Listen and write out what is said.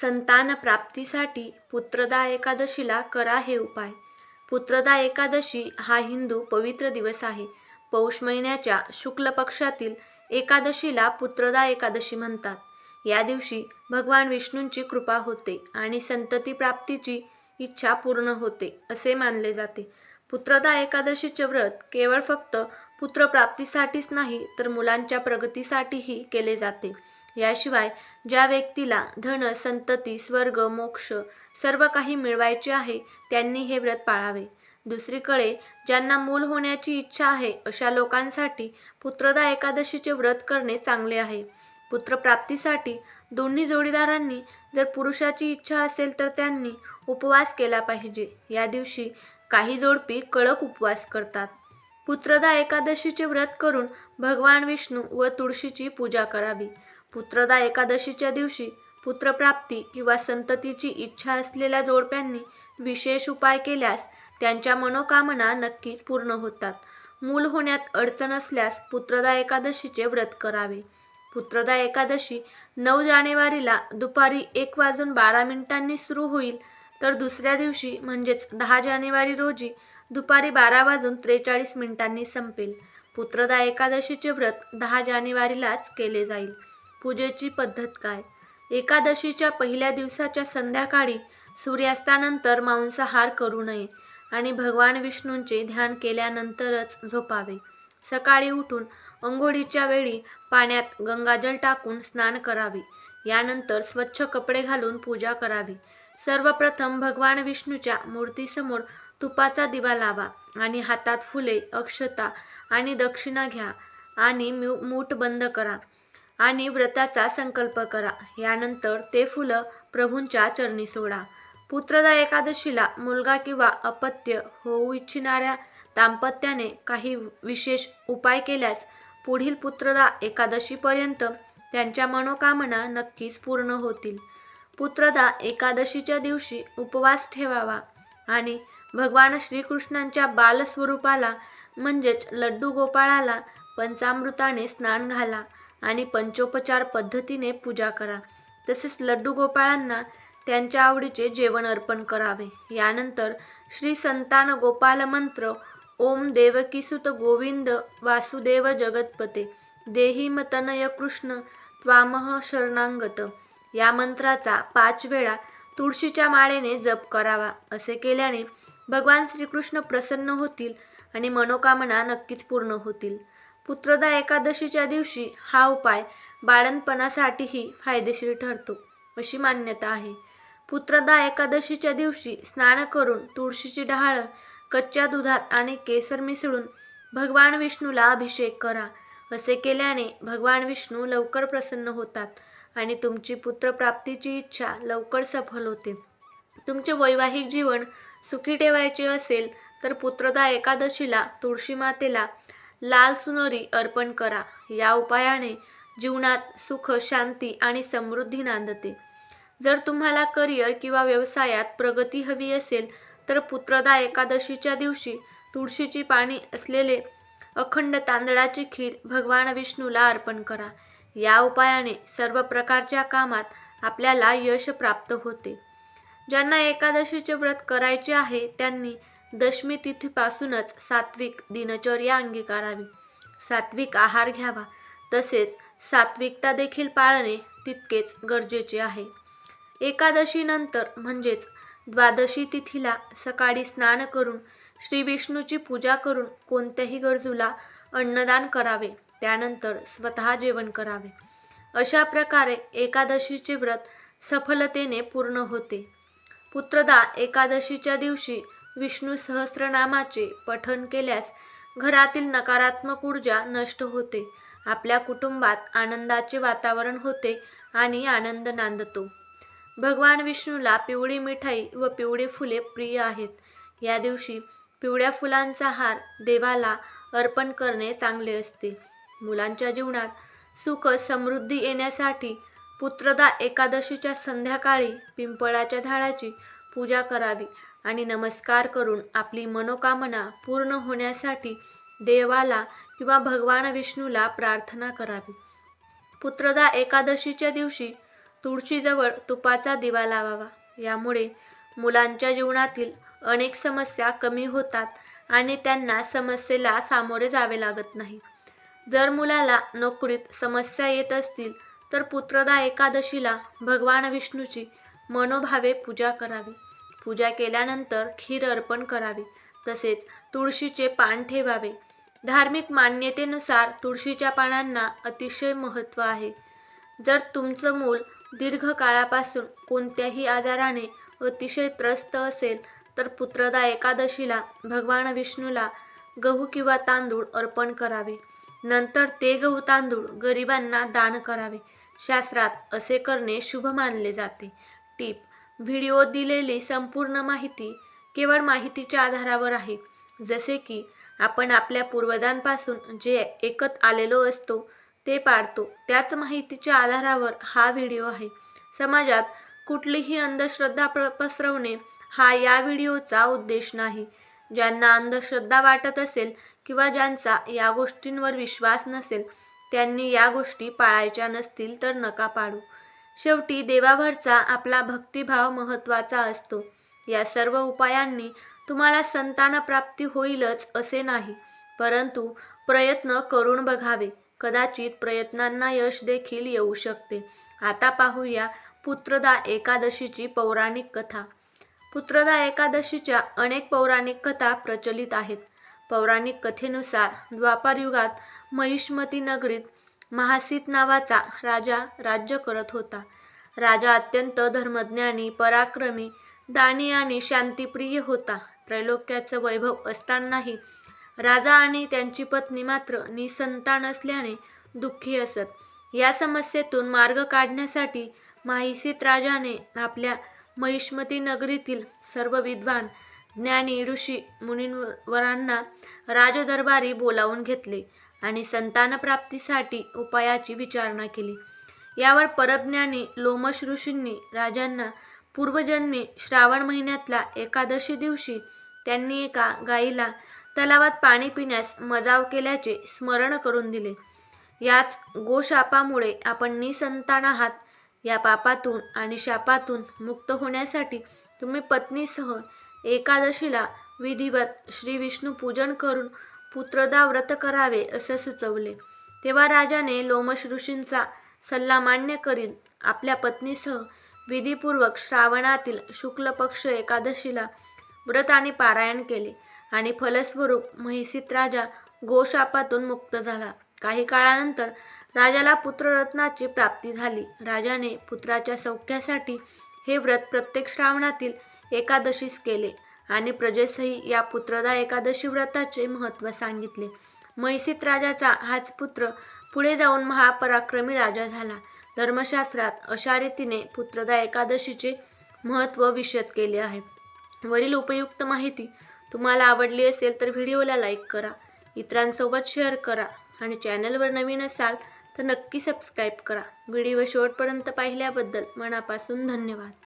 संतान प्राप्तीसाठी पुत्रदा एकादशीला करा हे उपाय. पुत्रदा एकादशी हा हिंदू पवित्र दिवस आहे. पौष महिन्याच्या शुक्ल पक्षातील एकादशीला पुत्रदा एकादशी म्हणतात. या दिवशी भगवान विष्णूंची कृपा होते आणि संतती प्राप्तीची इच्छा पूर्ण होते असे मानले जाते. पुत्रदा एकादशीचे व्रत केवळ फक्त पुत्रप्राप्तीसाठीच नाही तर मुलांच्या प्रगतीसाठीही केले जाते. याशिवाय ज्या व्यक्तीला धन संतती स्वर्ग मोक्ष सर्व काही मिळवायचे आहे त्यांनी हे व्रत पाळावे. दुसरीकडे ज्यांना मूल होण्याची इच्छा आहे अशा लोकांसाठी पुत्रदा एकादशीचे व्रत करणे चांगले आहे. पुत्रप्राप्तीसाठी दोन्ही जोडीदारांनी जर पुरुषाची इच्छा असेल तर त्यांनी उपवास केला पाहिजे. या दिवशी काही जोडपी कडक उपवास करतात. पुत्रदा एकादशीचे व्रत करून भगवान विष्णू व तुळशीची पूजा करावी. पुत्रदा एकादशीच्या दिवशी पुत्रप्राप्ती किंवा संततीची इच्छा असलेल्या जोडप्यांनी विशेष उपाय केल्यास त्यांच्या मनोकामना नक्कीच पूर्ण होतात. मूल होण्यात अडचण असल्यास पुत्रदा एकादशीचे व्रत करावे. पुत्रदा एकादशी नऊ जानेवारीला दुपारी एक वाजून बारा मिनिटांनी सुरू होईल तर दुसऱ्या दिवशी म्हणजेच दहा जानेवारी रोजी दुपारी बारा वाजून त्रेचाळीस मिनिटांनी संपेल. पुत्रदा एकादशीचे व्रत दहा जानेवारीलाच केले जाईल. पूजेची पद्धत काय? एकादशीच्या पहिल्या दिवसाच्या संध्याकाळी सूर्यास्तानंतर मांसाहार करू नये आणि भगवान विष्णूंचे ध्यान केल्यानंतरच झोपावे. सकाळी उठून अंघोळीच्या वेळी पाण्यात गंगाजल टाकून स्नान करावे. यानंतर स्वच्छ कपडे घालून पूजा करावी. सर्वप्रथम भगवान विष्णूच्या मूर्तीसमोर तुपाचा दिवा लावा आणि हातात फुले अक्षता आणि दक्षिणा घ्या आणि मूठ बंद करा. आणि व्रताचा संकल्प करा. यानंतर ते फुलं प्रभूंच्या चरणी सोडा. पुत्रदा एकादशीला मुलगा किंवा अपत्य होऊ इच्छिणाऱ्या दाम्पत्याने काही विशेष उपाय केल्यास पुढील पुत्रदा एकादशीपर्यंत त्यांच्या मनोकामना नक्कीच पूर्ण होतील. पुत्रदा एकादशीच्या दिवशी उपवास ठेवावा आणि भगवान श्रीकृष्णांच्या बालस्वरूपाला म्हणजेच लड्डू गोपाळाला पंचामृताने स्नान घाला. आणि पंचोपचार पद्धतीने पूजा करा. तसेच लड्डू गोपाळांना त्यांच्या आवडीचे जेवण अर्पण करावे. यानंतर श्री संतान गोपाल मंत्र ओम देवकीसुत गोविंद वासुदेव जगतपते देही मतनय कृष्ण त्वामह शरणांगत. या मंत्राचा पाच वेळा तुळशीच्या माळेने जप करावा. असे केल्याने भगवान श्रीकृष्ण प्रसन्न होतील आणि मनोकामना नक्कीच पूर्ण होतील. पुत्रदा एकादशीच्या दिवशी हा उपाय बाळणपणासाठीही फायदेशीर ठरतो अशी मान्यता आहे. पुत्रदा एकादशीच्या दिवशी स्नान करून तुळशीची डहाळं कच्च्या दुधात आणि केसर मिसळून भगवान विष्णूला अभिषेक करा असे केल्याने भगवान विष्णू लवकर प्रसन्न होतात आणि तुमची पुत्रप्राप्तीची इच्छा लवकर सफल होते. तुमचे वैवाहिक जीवन सुखी ठेवायचे असेल तर पुत्रदा एकादशीला तुळशी मातेला लाल सुनरी अर्पण करा. या उपायाने जीवनात सुख शांती आणि समृद्धी नांदते. जर तुम्हाला करिअर किंवा व्यवसायात प्रगती हवी असेल तर पुत्रदा एकादशीच्या दिवशी तुळशीची पाणी असलेले अखंड तांदळाची खीर भगवान विष्णूला अर्पण करा. या उपायाने सर्व प्रकारच्या कामात आपल्याला यश प्राप्त होते. ज्यांना एकादशीचे व्रत करायचे आहे त्यांनी दशमी तिथीपासूनच सात्विक दिनचर्या अंगीकारावी. सात्विक आहार घ्यावा. तसेच सात्विकता देखील पाळणे तितकेच गरजेचे आहे. एकादशीनंतर म्हणजेच द्वादशी तिथीला सकाळी स्नान करून श्री विष्णूची पूजा करून कोणत्याही गरजूला अन्नदान करावे. त्यानंतर स्वतः जेवण करावे. अशा प्रकारे एकादशीचे व्रत सफलतेने पूर्ण होते. पुत्रदा एकादशीच्या दिवशी विष्णू सहस्रनामाचे पठण केल्यास घरातील नकारात्मक ऊर्जा नष्ट होते. आपल्या कुटुंबात आनंदाचे वातावरण होते आणि आनंद नांदतो. भगवान विष्णूला पिवळी मिठाई व पिवळी फुले प्रिय आहेत. या दिवशी पिवळ्या फुलांचा हार देवाला अर्पण करणे चांगले असते. मुलांच्या जीवनात सुख समृद्धी येण्यासाठी पुत्रदा एकादशीच्या संध्याकाळी पिंपळाच्या झाडाची पूजा करावी आणि नमस्कार करून आपली मनोकामना पूर्ण होण्यासाठी देवाला किंवा भगवान विष्णूला प्रार्थना करावी. पुत्रदा एकादशीच्या दिवशी तुळशीजवळ तुपाचा दिवा लावावा. यामुळे मुलांच्या जीवनातील अनेक समस्या कमी होतात आणि त्यांना समस्येला सामोरे जावे लागत नाही. जर मुलाला नोकरीत समस्या येत असतील तर पुत्रदा एकादशीला भगवान विष्णूची मनोभावे पूजा करावी. पूजा केल्यानंतर खीर अर्पण करावी. तसेच तुळशीचे पान ठेवावे. धार्मिक मान्यतेनुसार तुळशीच्या पानांना अतिशय महत्त्व आहे. जर तुमचं मूल दीर्घकाळापासून कोणत्याही आजाराने अतिशय त्रस्त असेल तर पुत्रदा एकादशीला भगवान विष्णूला गहू किंवा तांदूळ अर्पण करावे. नंतर ते गहू तांदूळ गरिबांना दान करावे. शास्त्रात असे करणे शुभ मानले जाते. टीप व्हिडिओ दिलेली संपूर्ण माहिती केवळ माहितीच्या आधारावर आहे. जसे की आपण आपल्या पूर्वजांपासून जे एकत आलेलो असतो ते पाळतो त्याच माहितीच्या आधारावर हा व्हिडिओ आहे. समाजात कुठलीही अंधश्रद्धा पसरवणे हा या व्हिडिओचा उद्देश नाही. ज्यांना अंधश्रद्धा वाटत असेल किंवा ज्यांचा या गोष्टींवर विश्वास नसेल त्यांनी या गोष्टी पाळायच्या नसतील तर नका पाडू. शेवटी देवावरचा आपला भक्तिभाव महत्त्वाचा असतो. या सर्व उपायांनी तुम्हाला संतानप्राप्ती होईलच असे नाही. परंतु प्रयत्न करून बघावे. कदाचित प्रयत्नांना यश देखील येऊ शकते. आता पाहूया पुत्रदा एकादशीची पौराणिक कथा. पुत्रदा एकादशीच्या अनेक पौराणिक कथा प्रचलित आहेत. पौराणिक कथेनुसार द्वापारयुगात महिष्मती नगरीत महासित नावाचा राजा राज्य करत होता. राजा अत्यंत धर्मज्ञानी पराक्रमी दानी आणि शांतिप्रिय होता. त्रैलोक्याचं वैभव असतानाही राजा आणि त्यांची पत्नी मात्र निसंतान असल्याने दुःखी असत. या समस्येतून मार्ग काढण्यासाठी माहिसीत राजाने आपल्या महिष्मती नगरीतील सर्व विद्वान ज्ञानी ऋषी मुनींवरांना राजदरबारी बोलावून घेतले. आणि संतानप्राप्तीसाठी उपायाची विचारणा केली. यावर परज्ञानी लोमश ऋषींनी राजांना पूर्वजन्मी श्रावण महिन्यातला एकादशी दिवशी त्यांनी एका गाईला तलावात पाणी पिण्यास मजाव केल्याचे स्मरण करून दिले. याच गोशापामुळे आपण निसंतान आहात. या पापातून आणि शापातून मुक्त होण्यासाठी तुम्ही पत्नीसह एकादशीला विधिवत श्री विष्णू पूजन करून पुत्रदा व्रत करावे असे सुचवले. तेव्हा राजाने लोमश ऋषींचा सल्ला मान्य करीत आपल्या पत्नीसह विधीपूर्वक श्रावणातील शुक्ल पक्ष एकादशीला व्रत आणि पारायण केले आणि फलस्वरूप महिषित राजा गोशापातून मुक्त झाला. काही काळानंतर राजाला पुत्ररत्नाची प्राप्ती झाली. राजाने पुत्राच्या सौख्यासाठी हे व्रत प्रत्येक श्रावणातील एकादशीस केले. आणि प्रजेसही या पुत्रदा एकादशी व्रताचे महत्त्व सांगितले. म्हैसीत राजाचा हाच पुत्र पुढे जाऊन महापराक्रमी राजा झाला. धर्मशास्त्रात अशा रीतीने पुत्रदा एकादशीचे महत्त्व विशद केले आहे. वरील उपयुक्त माहिती तुम्हाला आवडली असेल तर व्हिडिओला लाईक करा इतरांसोबत शेअर करा आणि चॅनलवर नवीन असाल तर नक्की सबस्क्राईब करा. व्हिडिओ शेवटपर्यंत पाहिल्याबद्दल मनापासून धन्यवाद.